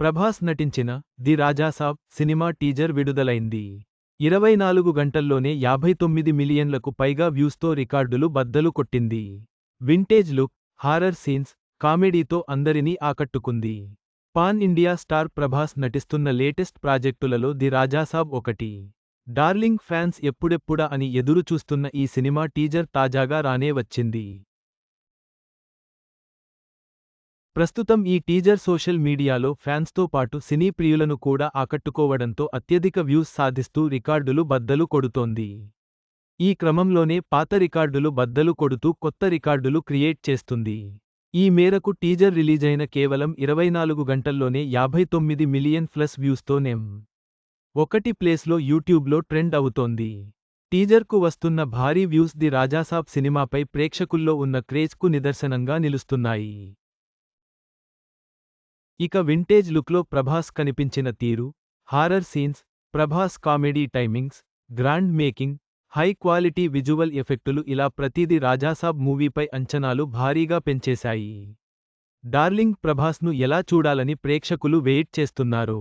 ప్రభాస్ నటించిన the Raja Saab cinema teaser విడుదలైంది. ఇరవై నాలుగు గంటల్లోనే యాభై తొమ్మిది మిలియన్లకు పైగా వ్యూస్తో రికార్డులు బద్దలు కొట్టింది. వింటేజ్ లుక్ హారర్ సీన్స్ కామెడీతో అందరినీ ఆకట్టుకుంది. పాన్ ఇండియా స్టార్ ప్రభాస్ నటిస్తున్న లేటెస్ట్ ప్రాజెక్టులలో ది రాజాసాబ్ ఒకటి. డార్లింగ్ ఫ్యాన్స్ ఎప్పుడెప్పుడా అని ఎదురు చూస్తున్న ఈ సినిమా టీజర్ తాజాగా రానే వచ్చింది. ప్రస్తుతం ఈ టీజర్ సోషల్ మీడియాలో ఫ్యాన్స్తో పాటు సినీ ప్రియులను కూడా ఆకట్టుకోవడంతో అత్యధిక వ్యూస్ సాధిస్తూ రికార్డులు బద్దలు కొడుతోంది. ఈ క్రమంలోనే పాత రికార్డులు బద్దలు కొడుతూ కొత్త రికార్డులు క్రియేట్ చేస్తుంది. ఈ మేరకు టీజర్ రిలీజైన కేవలం ఇరవై నాలుగు గంటల్లోనే యాభై తొమ్మిది మిలియన్ ప్లస్ వ్యూస్తో నెం ఒకటి ప్లేస్లో యూట్యూబ్లో ట్రెండ్ అవుతోంది. టీజర్కు వస్తున్న భారీ వ్యూస్ ది రాజాసాబ్ సినిమాపై ప్రేక్షకుల్లో ఉన్న క్రేజ్కు నిదర్శనంగా నిలుస్తున్నాయి. ఇక వింటేజ్ లుక్లో ప్రభాస్ కనిపించిన తీరు horror scenes Prabhas comedy timings grand making high quality visual ఎఫెక్టులు ఇలా ప్రతిది రాజాసాబ్ మూవీపై అంచనాలు భారీగా పెంచేశాయి. డార్లింగ్ ప్రభాస్ను ఎలా చూడాలని ప్రేక్షకులు వెయిట్ చేస్తున్నారు.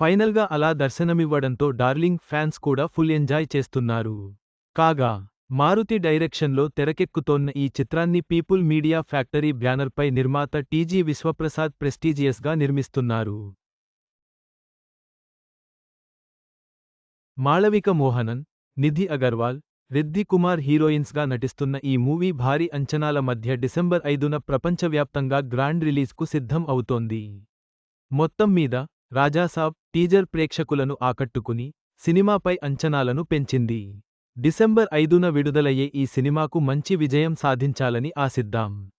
ఫైనల్గా అలా దర్శనమివ్వడంతో డార్లింగ్ ఫ్యాన్స్ కూడా ఫుల్ ఎంజాయ్ చేస్తున్నారు. కాగా మారుతి డైరెక్షన్లో తెరకెక్కుతోన్న ఈ చిత్రాన్ని పీపుల్ మీడియా ఫ్యాక్టరీ బ్యానర్పై నిర్మాత టీజీ విశ్వప్రసాద్ ప్రెస్టీజియస్గా నిర్మిస్తున్నారు. మాళవిక మోహనన్ నిధి అగర్వాల్ రిద్ది కుమార్ హీరోయిన్స్గా నటిస్తున్న ఈ మూవీ భారీ అంచనాల మధ్య డిసెంబర్ ఐదున ప్రపంచవ్యాప్తంగా గ్రాండ్ రిలీజ్కు సిద్ధం అవుతోంది. మొత్తం మీద రాజాసాబ్ టీజర్ ప్రేక్షకులను ఆకట్టుకుని సినిమాపై అంచనాలను పెంచింది. డిసెంబర్ ఐదున విడుదలయ్యే ఈ సినిమాకు మంచి విజయం సాధించాలని ఆశిద్దాం.